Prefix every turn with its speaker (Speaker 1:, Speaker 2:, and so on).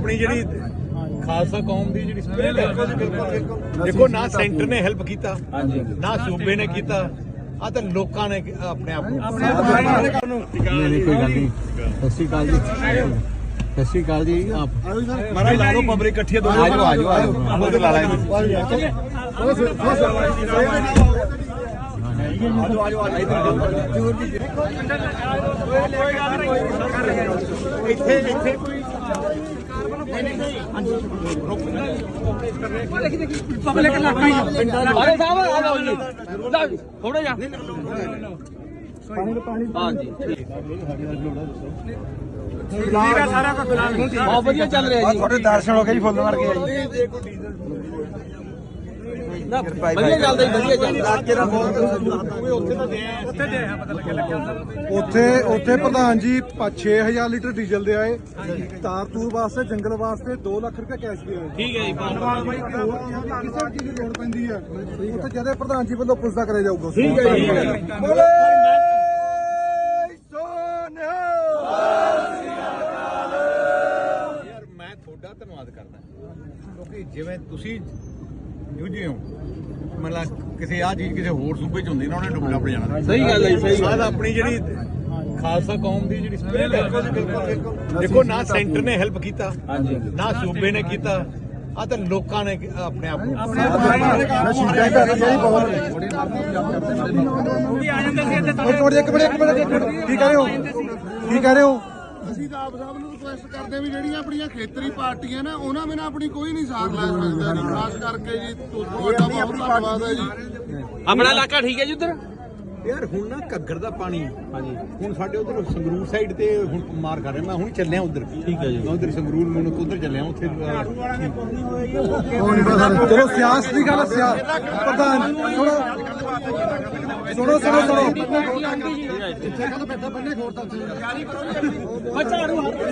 Speaker 1: ਆਪਣੀ ਜਿਹੜੀ ਖਾਲਸਾ ਕੌਮ ਦੀ ਜਿਹੜੀ ਸਪਿਰਿਟ ਹੈ ਦੇਖੋ ਨਾ ਸੈਂਟਰ ਨੇ ਹੈਲਪ ਕੀਤਾ ਨਾ ਸੂਬੇ ਨੇ ਕੀਤਾ ਆ ਤਾਂ ਲੋਕਾਂ ਨੇ ਆਪਣੇ ਆਪ ਨੂੰ
Speaker 2: ਨਹੀਂ ਨਹੀਂ ਕੋਈ ਗੱਲ ਨਹੀਂ। ਸਤਿ ਸ਼੍ਰੀ ਅਕਾਲ ਜੀ। ਸਤਿ ਸ਼੍ਰੀ ਅਕਾਲ ਜੀ ਆਪ।
Speaker 1: ਮਾਰਾ ਲਾ ਲਓ ਪਬਲਿਕ ਇਕੱਠੀ ਦੋ
Speaker 2: ਆਜੋ ਆਜੋ ਆਜੋ
Speaker 1: ਉਹ ਲਾ ਇੱਥੇ ਇੱਥੇ ਕੋਈ
Speaker 3: ਪਬਲਿਕ ਇਲਾਕਾ ਹੀ ਅਰੇ ਸਾਹਿਬ ਆ ਲਓ ਜੀ ਥੋੜਾ ਜਿਹਾ ਹਾਂਜੀ ਠੀਕ ਹੈ ਸਾਰਾ ਕੁਝ ਫਿਲਹਾਲ ਬਹੁਤ ਵਧੀਆ ਚੱਲ ਰਿਹਾ ਜੀ।
Speaker 2: ਤੁਹਾਡੇ ਦਰਸ਼ਨ ਹੋ ਗਏ ਜੀ ਫੁੱਲ ਮਾਰ ਕੇ ਆਈ
Speaker 3: ਨਾ ਵਧੀਆ ਚੱਲਦਾ ਜੀ ਵਧੀਆ ਚੱਲਦਾ।
Speaker 4: ਉੱਥੇ ਉੱਥੇ ਪ੍ਰਧਾਨ ਜੀ 6000 ਲੀਟਰ ਡੀਜ਼ਲ ਦੇ ਆਏ। ਤਾਰ ਤੂਰ ਵਾਸਤੇ ਜੰਗਲ ਵਾਸਤੇ 2 ਲੱਖ ਰੁਪਏ ਕੈਸ਼ ਦੇ ਆਏ।
Speaker 3: ਠੀਕ ਹੈ ਜੀ
Speaker 4: ਕਿਸੇ ਚੀਜ਼ ਦੀ ਲੋੜ ਪੈਂਦੀ ਹੈ? ਉੱਥੇ ਜਦੇ ਪ੍ਰਧਾਨ ਜੀ ਵੱਲੋਂ ਪੁੱਛਦਾ ਕਰਿਆ ਜਾਊਗਾ
Speaker 1: ਠੀਕ ਹੈ ਜੀ ਯਾਰ ਮੈਂ ਤੁਹਾਡਾ ਧੰਨਵਾਦ ਕਰਦਾ। ਕਿਉਂਕਿ ਜਿਵੇਂ ਤੁਸੀਂ ਜੂਝੇ ਹੋ ਮਤਲਬ ਕਿਸੇ ਆ ਚੀਜ਼ ਕਿਸੇ ਹੋਰ ਸੂਬੇ ਚ ਹੁੰਦੀ ਨਾ ਉਹਨੇ ਡੁੱਬਣਾ ਪੜ ਜਾਣਾ।
Speaker 3: ਸਹੀ ਗੱਲ ਹੈ ਸਹੀ ਗੱਲ
Speaker 1: ਸਾਡਾ ਆਪਣੀ ਜਿਹੜੀ ਖਾਲਸਾ ਕੌਮ ਦੀ ਜਿਹੜੀ ਸਪਿਰਿਟ ਹੈ। ਦੇਖੋ ਨਾ ਸੈਂਟਰ ਨੇ ਹੈਲਪ ਕੀਤਾ ਨਾ ਸੂਬੇ ਨੇ ਕੀਤਾ ਆ ਤਾਂ ਲੋਕਾਂ ਨੇ ਆਪਣੇ ਆਪ ਨੂੰ
Speaker 4: ਇੱਕ ਮਿੰਟ ਇੱਕ ਮਿੰਟ। ਕੀ ਕਹਿ ਰਹੇ ਹੋ? ਕੀ ਕਹਿ ਰਹੇ ਹੋ?
Speaker 5: ਅਸੀਂ ਤਾਂ ਆਪ ਸਾਹਿਬ ਨੂੰ ਰਿਕੁਐਸਟ ਕਰਦੇ ਹਾਂ ਵੀ ਜਿਹੜੀਆਂ ਆਪਣੀਆਂ ਖੇਤਰੀ ਪਾਰਟੀਆਂ ਨੇ ਉਹਨਾਂ ਬਿਨਾਂ ਆਪਣੀ ਕੋਈ ਨਹੀਂ ਸਾਥ ਲੈ ਸਕਦਾ ਜੀ। ਖਾਸ ਕਰਕੇ ਜੀ ਤੁਹਾਡਾ ਬਹੁਤ ਧੰਨਵਾਦ ਹੈ ਜੀ।
Speaker 3: ਆਪਣਾ ਇਲਾਕਾ ਠੀਕ ਹੈ ਜੀ ਉਧਰ?
Speaker 1: ਯਾਰ ਹੁਣ ਨਾ ਘੱਗਰ ਦਾ ਪਾਣੀ ਹਾਂਜੀ। ਹੁਣ ਸਾਡੇ ਉਧਰ ਸੰਗਰੂਰ ਸਾਈਡ ਤੇ ਹੁਣ ਮਾਰ ਕਰ ਰਿਹਾ। ਮੈਂ ਹੁਣ ਚੱਲਿਆ ਉਧਰ। ਠੀਕ ਹੈ ਜੀ। ਮੈਂ ਉਧਰ ਸੰਗਰੂਰ ਮੈਨੂੰ ਉਧਰ ਚੱਲਿਆ ਉੱਥੇ
Speaker 4: ਚਲੋ ਸਿਆਸਤ ਦੀ ਗੱਲ ਸਿਆ ਪ੍ਰਧਾਨ ਸੁਣੋ। ਸੁਣੋ ਸੁਣੋ ਸੁਣੋ।